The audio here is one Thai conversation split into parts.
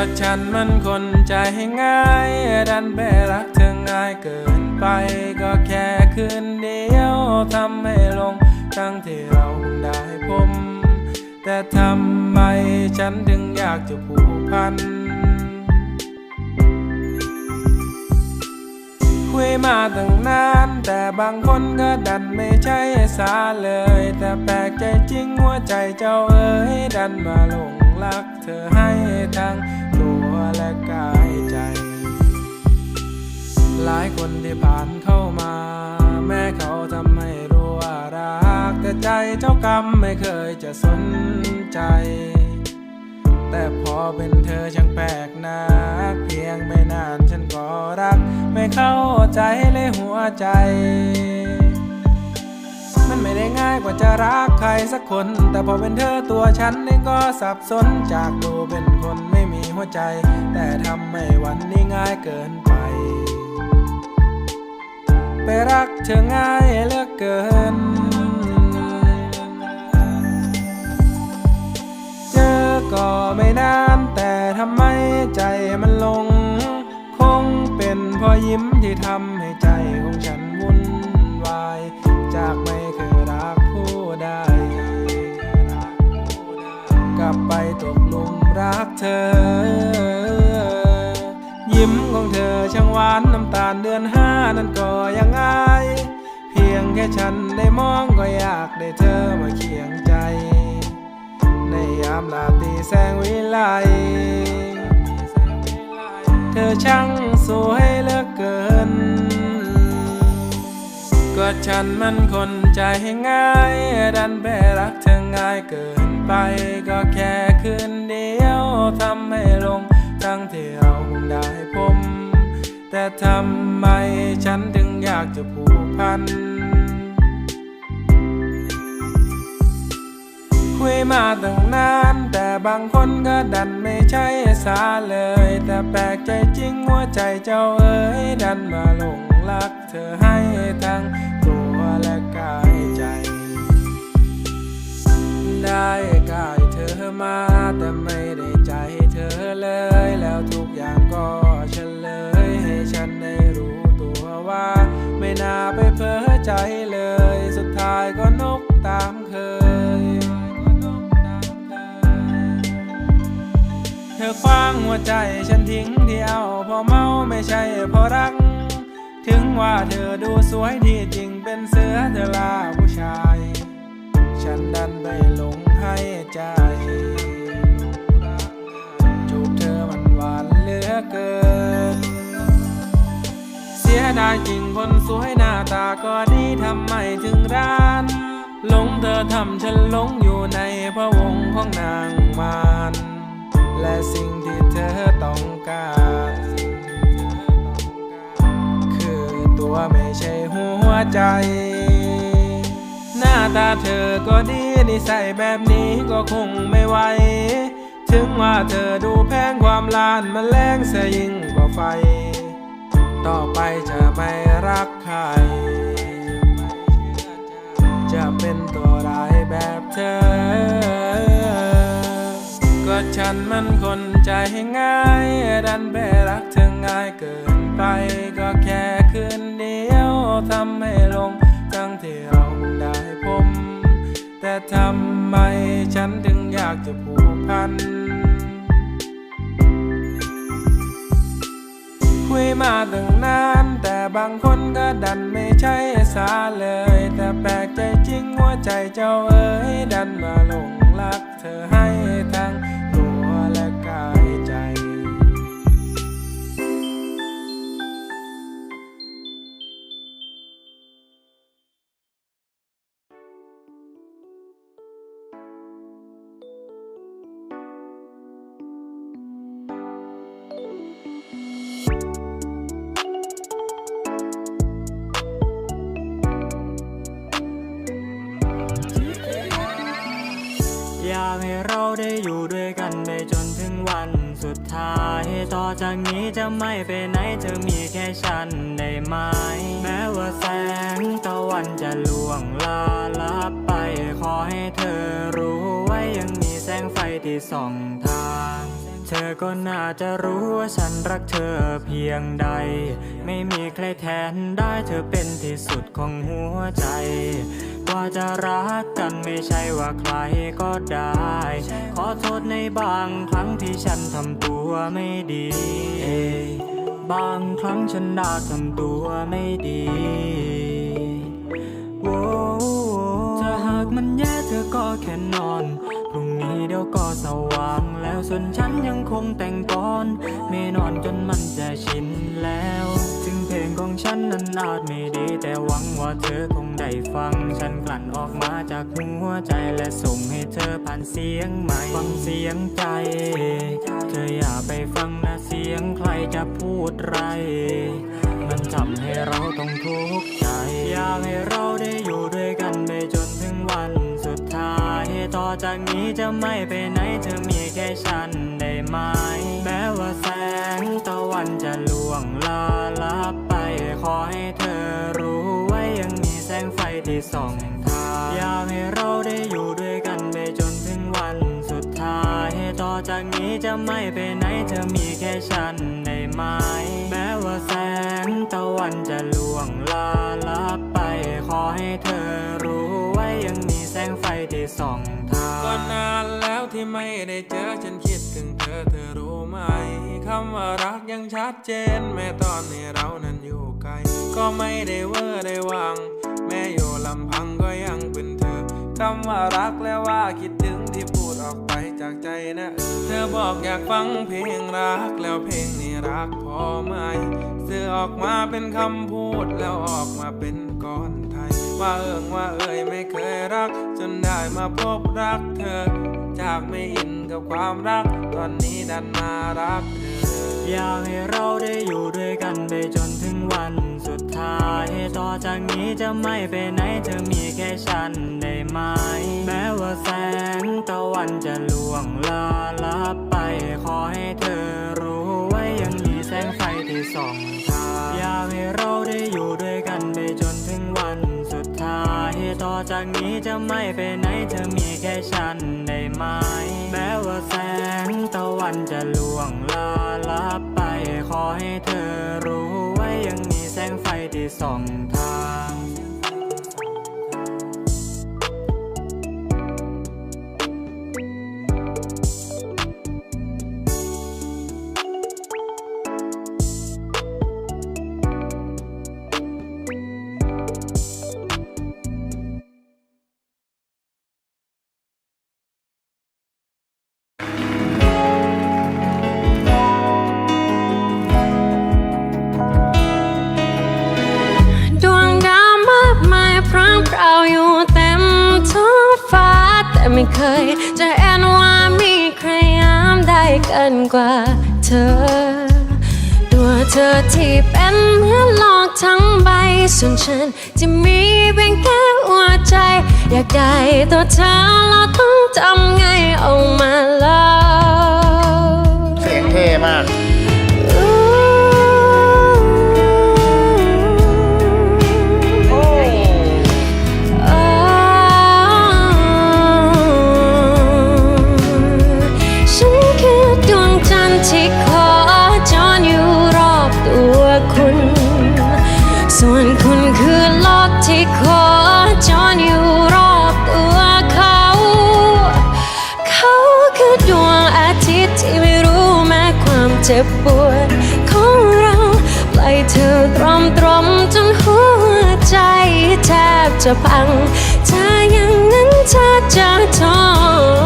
ก็ฉันมันคนใจง่าย ดันไปรักเธอง่ายเกินไป ก็แค่คืนเดียวทำให้ลง ทั้งที่เราเพิ่งได้พบแต่ทำไมฉันถึงอยากจะผูกพัน คุยมาตั้งนาน แต่บางคนก็ดันไม่ใช่สาเลย แต่แปลกใจจริงหัวใจเจ้าเอ๋ยดันมาหลงรักเธอให้ทั้ง และกายใจ หลายคนที่ผ่านเข้ามา แม้เขาทำให้รู้ว่ารัก แต่ใจเจ้ากรรมไม่เคยจะสนใจ แต่พอเป็นเธอช่างแปลกนัก เพียงไม่นานฉันก็รัก ไม่เข้าใจเลยหัวใจมันไม่ได้ง่ายกว่าจะรักใครสักคน แต่พอเป็นเธอตัวฉันเองก็สับสนจากดูเป็นคนไม่ หัวใจ แต่ทำให้วันนี้ง่ายเกินไป ไปรักเธอง่ายเหลือเกิน เจอก็ไม่นานแต่ทำไมใจมันลง คงเป็นเพอยิ้มที่ทำให้ใจของฉันวุ่นวาย จากไม่ักเธอ ยิ้มของเธอช่างหวานน้ำตาลเดือนห้านั้นก็ยังอายเพียงแค่ฉันได้มองก็อยากได้เธอมาเคียงใจ ในยามราตรีแสงวิไลเธอช่างสวยเหลือเกิน ก็ฉันมันคนใจง่ายดันไปรักเธอ ง่ายเกินไปก็แค่คืนเดียวทำให้ลง ทั้งที่เราเพิ่งได้พบแต่ทำไมฉันถึงอยากจะผูกพัน คุยมาตั้งนานแต่บางคนก็ดันไม่ใช่สาเลย แต่แปลกใจจริงหัวใจเจ้าเอ๋ยดันมาหลงรักเธอให้ทั้ง ได้กายเธอมาแต่ไม่ได้ใจเธอเลย แล้วทุกอย่างก็เฉลย ให้ฉันได้รู้ตัวว่า ไม่น่าไปเพ้อใจเลย สุดท้ายก็นกตามเคย เธอคว้างหัวใจฉันทิ้งเดียวเพอเมาไม่ใช่เพราะรัก ถึงว่าเธอดูสวยที่จริงเป็นเสือเธอลาผู้ชาย ฉันดันไป เสียดายจริงคนสวยหน้าตาก็ดีทำไมถึงร้านหลงเธอทำฉันหลงอยู่ในพระวงของนางมารและสิ่งที่เธอต้องการ คือตัวไม่ใช่หัวใจ หน้าตาเธอก็ดีนิสัยแบบนี้ก็คงไม่ไหวถึงว่าเธอดูแพงความลานมันแรงเสยยิ่งกว่าไฟ ต่อไปจะไม่รักใคร จะเป็นตัวร้ายแบบเธอ ก็ฉันมันคนใจง่าย ดันไปรักเธอง่ายเกินไป ก็แค่คืนเดียวทำให้ลงทั้งที่เราได้พบแต่ทำไมฉันถึงอยากจะผูกพัน ยมาตั้งนาน แต่บางคนก็ดันไม่ใช่สาเลย แต่แปลกใจจริงหัวใจเจ้าเอ๋ยดันมาหลงรักเธอให้ทั้ง จากนี้จะไม่ไปไหนจะมีแค่ฉันได้ไหม แม้ว่าแสงตะวันจะล่วงลาลับไป ขอให้เธอรู้ไว้ยังมีแสงไฟที่ส่องทางเธอก็น่าจะรู้ว่าฉันรักเธอเพียงใด ไม่มีใครแทนได้เธอเป็นที่สุดของหัวใจ ว่าจะรักกันไม่ใช่ว่าใครก็ได้ ขอโทษในบางครั้งที่ฉันทำตัวไม่ดีเอยบางครั้งฉันด้ทำตัวไม่ดีโว้ถ้าหากมันแย่เธอก็แค่นอนพรุ่งนี้เดี๋ยวก็สว่างแล้วส่วนฉันยังคงแต่งกอนไม่นอนจนมันจะชินแล้ว ถึงเพลงของฉันนั้นอาจไม่ดี แต่หวังว่าเธอคงได้ฟังฉัน ออกมาจากหัวใจและส่งให้เธอผ่านเสียงใหม่ฟังเสียงใจ เธออย่าไปฟังนะเสียงใครจะพูดไร มันทำให้เราต้องทุกข์ใจ อยากให้เราได้อยู่ด้วยกันไปจนถึงวันสุดท้าย ต่อจากนี้จะไม่ไปไหนเธอมีแค่ฉันได้ไหมแม้ว่าแสงตะวันจะล่วงลาลับไปขอให้เธอรู้ไว้ยังมีแสงไฟที่ส่อง นี้จะไม่ไปไหนเธอมีแค่ฉันได้ไหมแม้ว่าแสงตะวันจะล่วงลาลับไป ขอให้เธอรู้ไว้ยังมีแสงไฟที่ส่องทางก็นานแล้วที่ไม่ได้เจอฉันคิดถึงเธอเธอรู้ไหมคำว่ารักยังชัดเจน แม้ตอนนี้เรานั้นอยู่ไกล ก็ไม่ได้เวอร์ได้วังแม้อยู่ลำพังก็ยังเป็นเธอคำว่ารักและว่าคิดถึงที่ จากใจนะ เธอบอกอยากฟังเพลงรักแล้วเพลงนี้รักพอไหมสื่อออกมาเป็นคำพูดแล้วออกมาเป็นก้อนไทย ว่าเอิงว่าเอ่ยไม่เคยรัก จนได้มาพบรักเธอ จากไม่อินกับความรัก ตอนนี้ดันมารักเธอ อยากให้เราได้อยู่ด้วยกันไปจนถึงวัน ท้าย ต่อจากนี้จะไม่ไปไหนเธอมีแค่ฉันได้ไหม แม้ว่าแสงตะวันจะล่วงลาลับไป ขอให้เธอรู้ไว้ยังมีแสงไฟที่ส่องทางอยากให้เราได้อยู่ด้วยกันไปจนถึงวันสุดท้าย ต่อจากนี้จะไม่ไปไหนเธอมีแค่ฉันได้ไหม แม้ว่าแสงตะวันจะล่วงลาลับไป ขอให้เธอรู้ งไฟที่สองทาง ไม่เคย จะแอนว่ามีใครยามได้เกินกว่าเธอ ตัวเธอที่เป็นเหมือนหลอกทั้งใบส่วนฉันจะมีเป็นแค่หัวใจ อยากได้ตัวเธอ ส่วนคุณคือโลกที่ขอจรอยู่รอบตัวเขา เขาคือดวงอาทิตย์ที่ไม่รู้แม้ความเจ็บปวดของเราปล่อยเธอตรอมตรอมจนหัวใจแทบจะพังถ้าอย่างนั้นเธอจะทน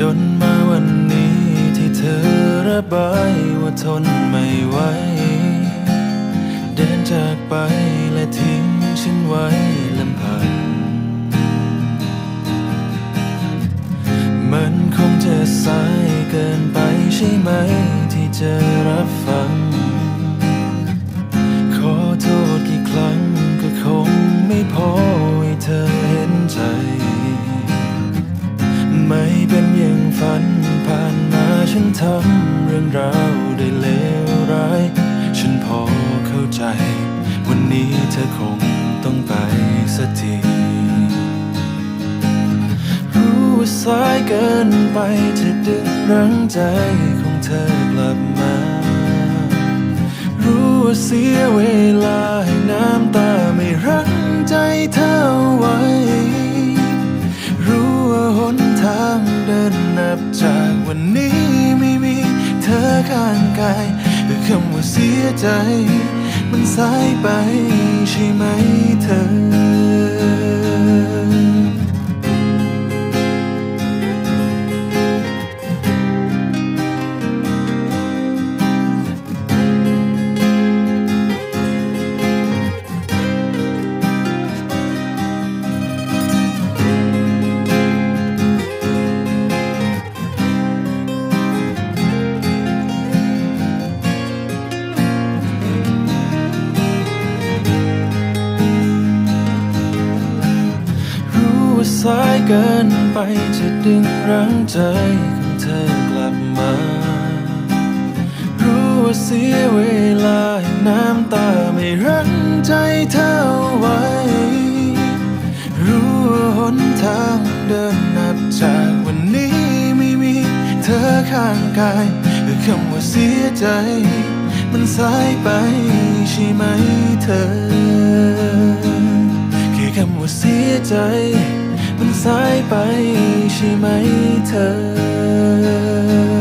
จนมาวันนี้ที่เธอระบายว่าทนไม่ไหวเดินจากไปและทิ้งฉันไว้ลำพังมันคงจะสายเกินไปใช่ไหมที่จะรับฟัง ขอโทษกี่ครั้งก็คงไม่พอให้เธอเห็นใจำเรื่องราวได้เลวร้าย ฉันพอเข้าใจ วันนี้เธอคงต้องไปสักทีรู้ว่าสายเกินไปจะดึงรั้งใจของเธอกลับมา รู้ว่าเสียเวลาให้น้ำตา กายแต่คำว่าเสียใจ มันสายไปใช่ไหมเธอ สายเกินไปจะดึงรั้งใจของเธอกลับมา รู้ว่าเสียเวลาให้น้ำตาไม่รั้งใจเธอไว้ รู้ว่าหนทางเดินนับจากวันนี้ไม่มีเธอข้างกายแต่คำว่าเสียใจ มันสายไปใช่ไหมเธอ แค่คำว่าเสียใจ มันสายไปใช่ไหมเธอ